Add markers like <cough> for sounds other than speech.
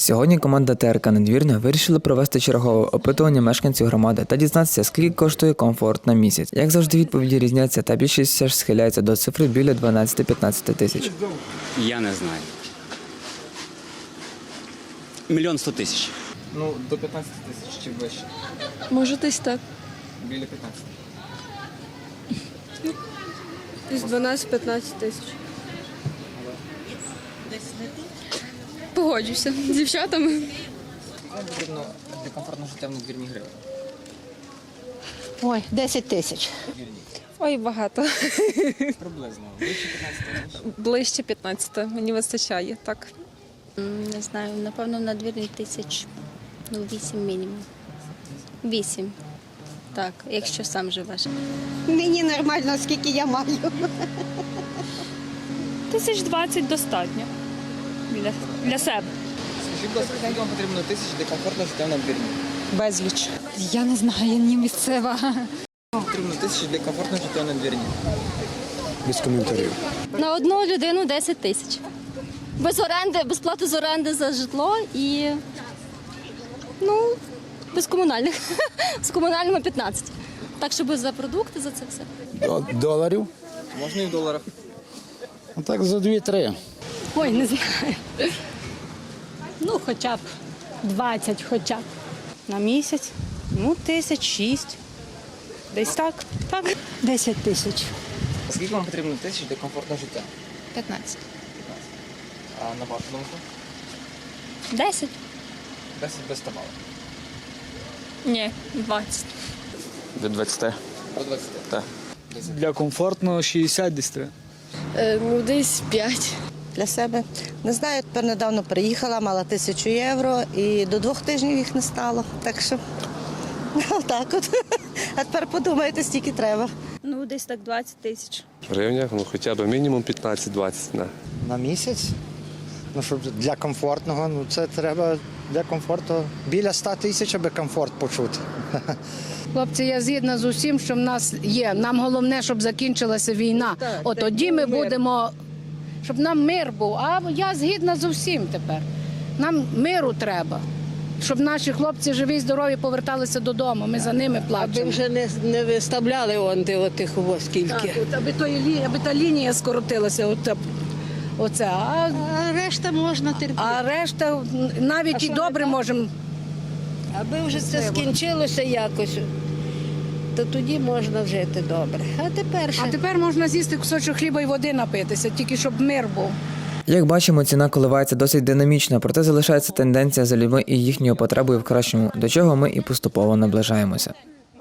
Сьогодні команда ТРК Надвірна вирішила провести чергове опитування мешканців громади та дізнатися, скільки коштує комфорт на місяць. Як завжди, відповіді різняться, та більшість все ж схиляється до цифри біля 12-15 тисяч. Я не знаю. Мільйон сто тисяч. Ну, до 15 тисяч чи вище. Може, десь так. Біля 15. Десь 12-15 тисяч. Погоджуся з дівчатами. Вам потрібно для комфортного життя в надвірні гривень. Ой, 10 тисяч. Ой, багато. Приблизно. Більше 15 тисяч. Ближче 15 мені вистачає, так. Не знаю, напевно, на двірні тисяч. Ну, вісім мінімум. Вісім. Так, якщо сам живеш. Мені нормально, скільки я маю. Тисяч двадцять достатньо для, для себе. Скажіть, будь ласка, скільки вам потрібно тисяч для комфортного життя в надвірні? Безліч. Я не знаю, я не місцева. Вам потрібно тисяч для комфортного життя в надвірні. Без коментарів. На одну людину 10 тисяч. Без оренди, без плати з оренди за житло і ну, без комунальних. <laughs> З комунальними 15. Так, щоб за продукти, за це все. Доларів? Можна і в доларах. Ну, Так за 2-3. Ой, не знаю. Ну, хоча б 20 хоча б. На місяць? Ну, тисяч шість. Десь так. Так. 10 тисяч. Скільки вам потрібно тисяч для комфортного життя? 15. А на вашу думку? 10. 10 без табаку. Ні, 20. До 20. До 20. Так. Для комфортного 60 десь треба. Ну, десь 5. Для себе. Не знаю, тепер недавно приїхала, мала тисячу євро і до двох тижнів їх не стало. Так що <laughs> отак от. А тепер подумайте, стільки треба. Ну, десь так 20 тисяч. В гривнях, ну хоча б мінімум 15-20. Да. на місяць. Ну, щоб для комфортного, ну це треба для комфорту біля 100 тисяч, аби комфорт почути. <laughs> Хлопці, я згідна з усім, що в нас є. Нам головне, щоб закінчилася війна. От тоді ми будемо, щоб нам мир був. А я згідна з усім тепер. Нам миру треба. Щоб наші хлопці живі і здорові поверталися додому. Ми за ними плачемо. Аби вже не, не виставляли онди отих ось скільки. Так, от, аби, тої, аби та лінія скоротилася. От, оце. А, А решта можна терпіти. а решта навіть і добре можемо. Аби вже це скінчилося якось, то тоді можна жити добре. А тепер ще А тепер можна з'їсти кусочок хліба і води напитися, тільки щоб мир був. Як бачимо, ціна коливається досить динамічно, проте залишається тенденція за людьми і їхньою потребою в кращому, до чого ми і поступово наближаємося.